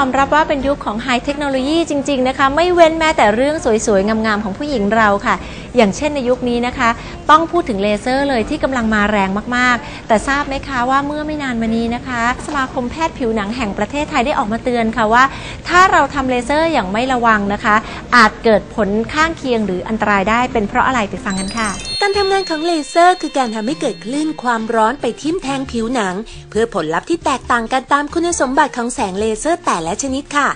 อมรับว่าเป็นยุคของไฮเทคโนโลยีจริง ๆ นะคะ ไม่เว้นแม้แต่เรื่องสวย ๆ งาม ๆ ของผู้หญิงเราค่ะ อย่างเช่นในยุคนี้นะคะ ต้องพูดถึงเลเซอร์เลยที่กำลังมาแรงมาก ๆ แต่ทราบไหมคะว่าเมื่อไม่นานมานี้นะคะ สมาคมแพทย์ผิวหนังแห่งประเทศไทยได้ออกมาเตือนค่ะว่า ถ้าเราทำเลเซอร์อย่างไม่ระวังนะคะ อาจเกิดผลข้างเคียงหรืออันตรายได้เป็นเพราะอะไรไปฟังกันค่ะ การทำงานของเลเซอร์ คือการทำให้เกิดคลื่นความร้อนไปทิ่มแทงผิวหนัง เพื่อผลลัพธ์ที่แตกต่างกันตามคุณสมบัติของแสงเลเซอร์แต่ละชนิดค่ะ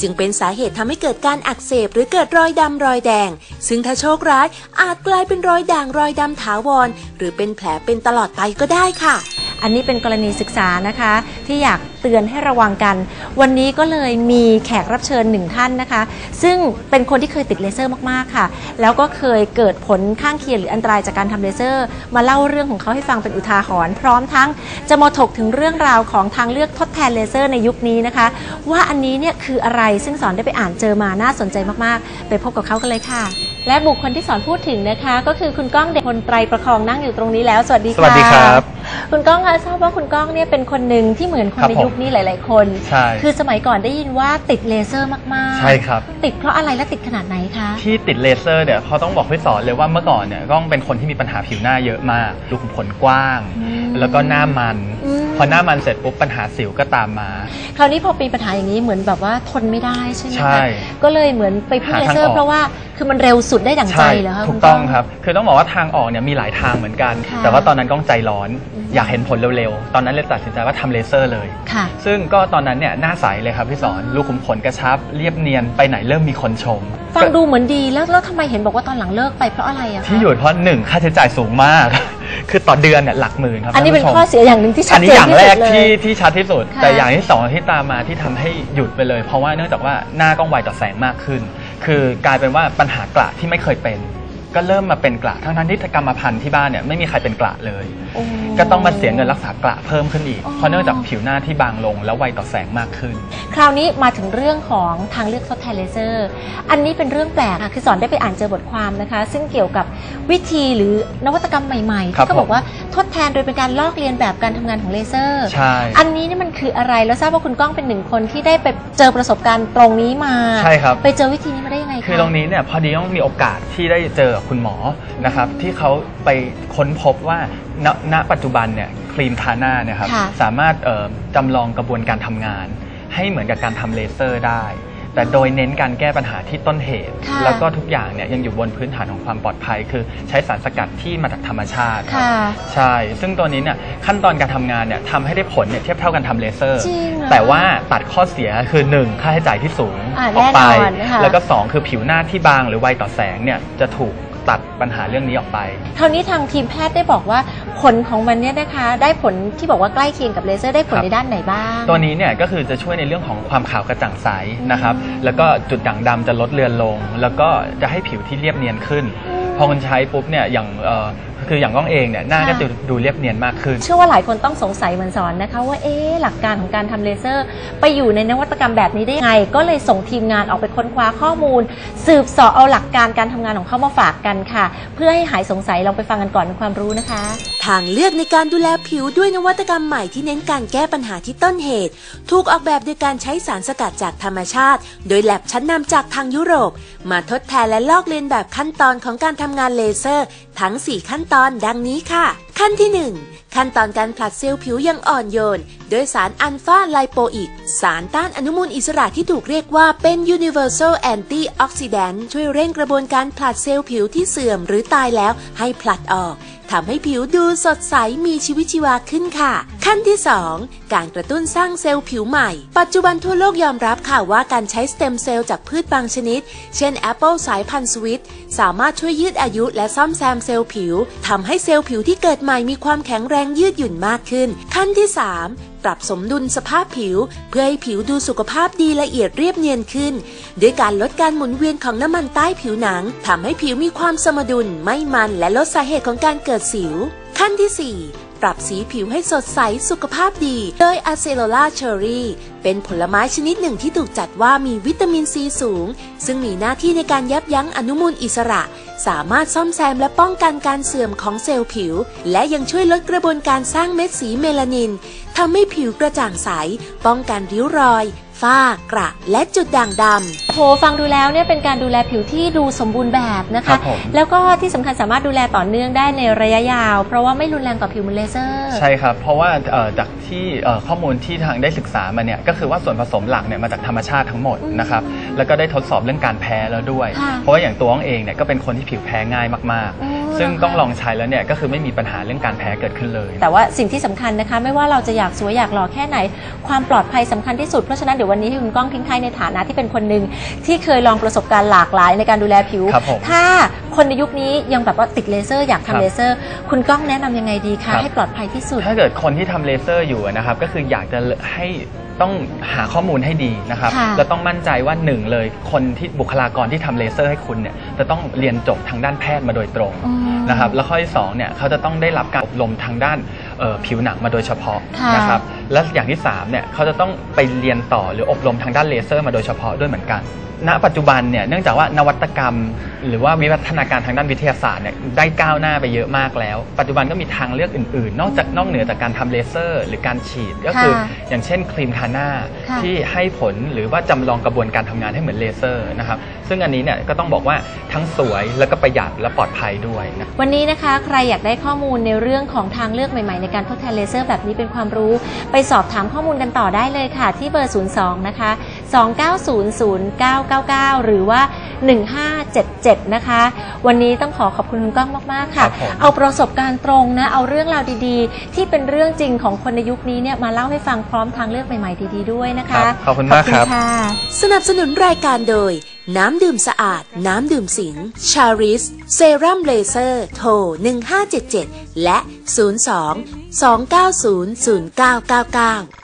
จึงเป็นสาเหตุทำให้เกิดการอักเสบหรือเกิดรอยดำรอยแดง ซึ่งถ้าโชคร้ายอาจกลายเป็นรอยด่างรอยดำถาวร หรือเป็นแผลเป็นตลอดไปก็ได้ค่ะ อันนี้เป็นกรณีศึกษานะคะ ที่อยากเตือนให้ระวังกัน วันนี้ก็เลยมีแขกรับเชิญหนึ่งท่านนะคะ ซึ่งเป็นคนที่เคยติดเลเซอร์มากๆค่ะ แล้วก็เคยเกิดผลข้างเคียงหรืออันตรายจากการทำเลเซอร์ มาเล่าเรื่องของเขาให้ฟังเป็นอุทาหรณ์พร้อมทั้งจะมาถกถึงเรื่องราวของทางเลือกทดแทนเลเซอร์ในยุคนี้นะคะ ว่าอันนี้เนี่ยคืออะไรซึ่งสอนได้ไปอ่านเจอมาน่าสนใจมากๆ ไปพบกับเขากันเลยค่ะ และบุคคลที่สอนพูดถึงนะคะ ก็คือคุณก้องเด็กพลไตรประคองนั่งอยู่ตรงนี้แล้ว สวัสดีค่ะ สวัสดีครับ คุณก้องคะทราบว่าคุณก้องเนี่ยเป็นคนหนึ่งที่เหมือนคนครับในผมยุคนี้หลาย ๆ คน ใช่ คือสมัยก่อนได้ยินว่าติดเลเซอร์มากๆ ใช่ครับ ติดเพราะอะไรและติดขนาดไหนคะ ที่ติดเลเซอร์เนี่ยเขาต้องบอกพี่สอนเลยว่าเมื่อก่อนเนี่ยก้องเป็นคนที่มีปัญหาผิวหน้าเยอะมากรูขุมขนกว้าง อืมแล้วก็หน้ามัน อืม พอหน้ามันเสร็จปุ๊บปัญหาสิวก็ตามมา คราวนี้พอมีปัญหาอย่างนี้เหมือนแบบว่าทนไม่ได้ใช่ไหมใช่คะก็เลยเหมือนไปพึ่งหาเลทางเซอร์ออก เพราะว่าคือมันเร็วสุดได้ดั่งใจเหรอคะถูคุกณ ต้องครับ คือต้องบอกว่าทางออกเนี่ยมีหลายทางเหมือนกัน ค่ะแต่ว่าตอนนั้นก้องใจร้อน อืมอยากเห็นผลเร็วๆ ตอนนั้นเลยตัดสินใจว่าทำเลเซอร์เลย ค่ะ ซึ่งก็ตอนนั้นเนี่ยหน้าใสเลยครับพี่สอนรูขุมขนกระชับ เรียบเนียนไปไหนเริ่มมีคนชม ฟังดูเหมือนดีแล้วแล้วทำไมเห็นบอกว่าตอนหลังเลิกไปเพราะอะไรอะคะที่หยุดเพราะหนึ่งค่าใช้จ่ายสูงมาก คือต่อเดือนเนี่ยหลักหมื่นครับอันนี้เป็นท่าผู้ชมข้อเสียอย่างหนึ่งที่ชัอัดนเจนี้นอย่างที่แรสุกดเลยที่ที่ชัดที่สุด ค่ะแต่อย่างที่สองที่ตามมาที่ทำให้หยุดไปเลย เพราะว่าเนื่องจากว่าหน้าก้องไวต่อแสงมากขึ้น คือกลายเป็นว่าปัญหากระที่ไม่เคยเป็น ก็เริ่มมาเป็นกระทั้งทั้งๆที่กรรมพันธุ์ที่บ้านเนี่ยไม่มีใครเป็นกระเลย โอ้ ก็ต้องมาเสียเงินรักษากระเพิ่มขึ้นอีก อ๋อ เพราะเนื่องจากผิวหน้าที่บางลงแล้วไวต่อแสงมากขึ้น คราวนี้มาถึงเรื่องของทางเลือกทดแทนเลเซอร์ อันนี้เป็นเรื่องแปลกค่ะคือสอนได้ไปอ่านเจอบทความนะคะ ซึ่งเกี่ยวกับวิธีหรือนวัตกรรมใหม่ๆครับที่เขาบอกว่าทดแทนโดยเป็นการลอกเลียนแบบการทำงานของเลเซอร์ ใช่ อันนี้นี่มันคืออะไรแล้วทราบว่าคุณก้องเป็นหนึ่งคนที่ได้ไปเจอประสบการณ์ตรงนี้มา ใช่ครับ ไปเจอวิธีนี้มาได้ยังไงคะคือตรงนี้เนี่ยพอดีต้องมีโอกาสที่ได้เจอกับคุณหมอนะครับที่เขาไปค้นพบว่าณณปัจจุบันเนี่ยครีมทาหน้าเนี่ยครับค่ะสามารถเอ่อจำลองกระบวนการทำงาน ให้เหมือนกับการทำเลเซอร์ได้ แต่โดยเน้นการแก้ปัญหาที่ต้นเหตุ ค่ะแล้วก็ทุกอย่างเนี่ยยังอยู่บนพื้นฐานของความปลอดภัย คือใช้สารสกัดที่มาจากธรรมชาติครับค่ะใช่ ซึ่งตัวนี้เนี่ยขั้นตอนการทำงานเนี่ยทำให้ได้ผลเนี่ยเทียบเท่ากันทำเลเซอร์ จริงเหรอแต่ว่าตัดข้อเสียคือ1ค่าใช้จ่ายที่สูงอ่าออกไป แน่นอนนะคะแล้วก็ 2 คือผิวหน้าที่บางหรือไวต่อแสงเนี่ยจะถูก ตัดปัญหาเรื่องนี้ออกไป คราวนี้ทางทีมแพทย์ได้บอกว่าผลของมันเนี่ยนะคะ ได้ผลที่บอกว่าใกล้เคียงกับเลเซอร์ได้ผลครับ ในด้านไหนบ้าง ตัวนี้เนี่ยก็คือจะช่วยในเรื่องของความขาวกระจ่างใสนะครับ แล้วก็จุดด่างดำจะลดเลือนลง แล้วก็จะให้ผิวที่เรียบเนียนขึ้น พอคนใช้ปุ๊บเนี่ยอย่างเอ่อ คืออย่างก้องเองเนี่ยหน้าก็ค่ะ จะดูเรียบเนียนมากขึ้น เชื่อว่าหลายคนต้องสงสัยเหมือนสอนนะคะ ว่าเอ๊ะหลักการของการทำเลเซอร์ ไปอยู่ในนวัตกรรมแบบนี้ได้ยังไง ก็เลยส่งทีมงานออกไปค้นคว้าข้อมูล สืบเสาะเอาหลักการการทำงานของเขามาฝากกันค่ะ เพื่อให้หายสงสัยลองไปฟังกันก่อนเป็นความรู้นะคะ ทางเลือกในการดูแลผิวด้วยนวัตกรรมใหม่ที่เน้นการแก้ปัญหาที่ต้นเหตุ ถูกออกแบบโดยการใช้สารสกัดจากธรรมชาติ โดยแลบชั้นนำจากทางยุโรป มาทดแทนและลอกเลียนแบบขั้นตอนของการทำงานเลเซอร์ทั้ง 4 ขั้นตอนดังนี้ค่ะ ขั้นที่ 1 ขั้นตอนการผลัดเซลล์ผิวยังอ่อนโยน โดยสารอัลฟาไลโปอิก สารต้านอนุมูลอิสระที่ถูกเรียกว่าเป็น universal antioxidant ช่วยเร่งกระบวนการผลัดเซลล์ผิวที่เสื่อมหรือตายแล้วให้ผลัดออก ทำให้ผิวดูสดใสมีชีวิตชีวาขึ้นค่ะ ขั้นที่ 2 การกระตุ้นสร้างเซลล์ผิวใหม่ ปัจจุบันทั่วโลกยอมรับค่ะว่าการใช้สเต็มเซลล์จากพืชบางชนิด เช่นแอปเปิลสายพันธุ์สวิตสามารถช่วยยืดอายุและซ่อมแซมเซลล์ผิวทำให้เซลล์ผิวที่เกิดใหม่มีความแข็งแรงยืดหยุ่นมากขึ้น ขั้นที่ 3 ปรับสมดุลสภาพผิว เพื่อให้ผิวดูสุขภาพดีละเอียดเรียบเนียนขึ้น ด้วยการลดการหมุนเวียนของน้ำมันใต้ผิวหนังทำให้ผิวมีความสมดุล ไม่มันและลดสาเหตุของการเกิดสิว ขั้นที่ 4 ปรับสีผิวให้สดใสสุขภาพดี โดยอะเซโลลา เชอรี่เป็นผลไม้ชนิดหนึ่งที่ถูกจัดว่ามีวิตามินซีสูง ซึ่งมีหน้าที่ในการยับยั้งอนุมูลอิสระ สามารถซ่อมแซมและป้องกันการเสื่อมของเซลล์ผิว และยังช่วยลดกระบวนการสร้างเม็ดสีเมลานินทำให้ผิวกระจ่างใส ป้องกันริ้วรอย ฝ้ากระและจุดด่างดำโหฟังดูแล้วเนี่ยเป็นการดูแลผิวที่ดูสมบูรณ์แบบนะครัคะบผมแล้วก็ที่สำคัญสามารถดูแลต่อเนื่องได้ในระยะยาว เพราะว่าไม่รุนแรงต่อผิวเหมือนเลเซอร์ ใช่ครับ เพราะว่าเอ่อจากที่เอ่อข้อมูลที่ทางได้ศึกษามาเนี่ยก็คือว่าส่วนผสมหลักเนี่ยมาจากธรรมชาติทั้งหมดนะครับแล้วก็ได้ทดสอบเรื่องการแพ้แล้วด้วย ค่ะเพราะว่าอย่างตัวอ้องเองเนี่ยก็เป็นคนที่ผิวแพ้ง่ายมากอ๋อ ๆ ซึ่งต้องลองใช้แล้วเนี่ยก็คือไม่มีปัญหาเรื่องการแพ้เกิดขึ้นเลย แต่ว่าสิ่งที่สำคัญนะคะ ไม่ว่าเราจะอยากสวยอยากหล่อแค่ไหน ความปลอดภัยสำคัญที่สุด เพราะฉะนั้นเดี๋ยววันนี้ให้คุณก้องทิ้งท้ายในฐานะที่เป็นคนหนึ่งที่เคยลองประสบการณ์หลากหลายในการดูแลผิว ครับผมถ้าคนในยุคนี้ยังแบบว่าติดเลเซอร์อยากครัทำบเลเซอร์ คุณก้องแนะนำยังไงดีครัคะบ ให้ปลอดภัยที่สุด ถ้าเกิดคนที่ทำเลเซอร์อยู่นะครับก็คืออยากจะให้ ต้องหาข้อมูลให้ดีนะครับค่ะแล้วต้องมั่นใจว่าหนึ่งเลยคนที่บุคลากรที่ทำเลเซอร์ให้คุณเนี่ยจะต้องเรียนจบทางด้านแพทย์มาโดยตรงอืมนะครับแล้วข้อที่สองเนี่ยเขาจะต้องได้รับการอบรมทางด้านเอ่อผิวหนังมาโดยเฉพาะค่ะ นะครับและอย่างที่สามเนี่ยเขาจะต้องไปเรียนต่อหรืออบรมทางด้านเลเซอร์มาโดยเฉพาะด้วยเหมือนกัน ณ ปัจจุบันเนี่ยเนื่องจากว่านวัตกรรม หรือว่าวิวัฒนาการทางด้านวิทยาศาสตร์เนี่ยได้ก้าวหน้าไปเยอะมากแล้ว ปัจจุบันก็มีทางเลือกอื่นๆ นอกจากนอกเหนือจากการทำเลเซอร์ หรือการฉีดก็คือค่ะอย่างเช่นครีมทาหน้าค่ะที่ให้ผลหรือว่าจำลองกระบวนการทำงานให้เหมือนเลเซอร์นะครับซึ่งอันนี้เนี่ยก็ต้องบอกว่าทั้งสวยแล้วก็ประหยัดและปลอดภัยด้วยนะวันนี้นะคะใครอยากได้ข้อมูลในเรื่องของทางเลือกใหม่ๆ ในการทดแทนเลเซอร์แบบนี้เป็นความรู้ไปสอบถามข้อมูลกันต่อได้เลยค่ะ ที่เบอร์ 02 นะคะ 29009999หรือว่า 1577 นะคะ วันนี้ต้องขอขอบคุณคุณก้องมาก ๆ ค่ะครับผมเอาประสบการณ์ตรงนะ เอาเรื่องราวดีๆ ที่เป็นเรื่องจริงของคนในยุคนี้เนี่ยมาเล่าให้ฟังพร้อมทางเลือกใหม่ ๆ ดี ๆ ด้วยนะคะครับขอบคุณมากครับค่ะสนับสนุนรายการโดย น้ำดื่มสะอาด น้ำดื่มสิง ชาริส เซรั่มเลเซอร์ โทร 1577 และ 02 290 0999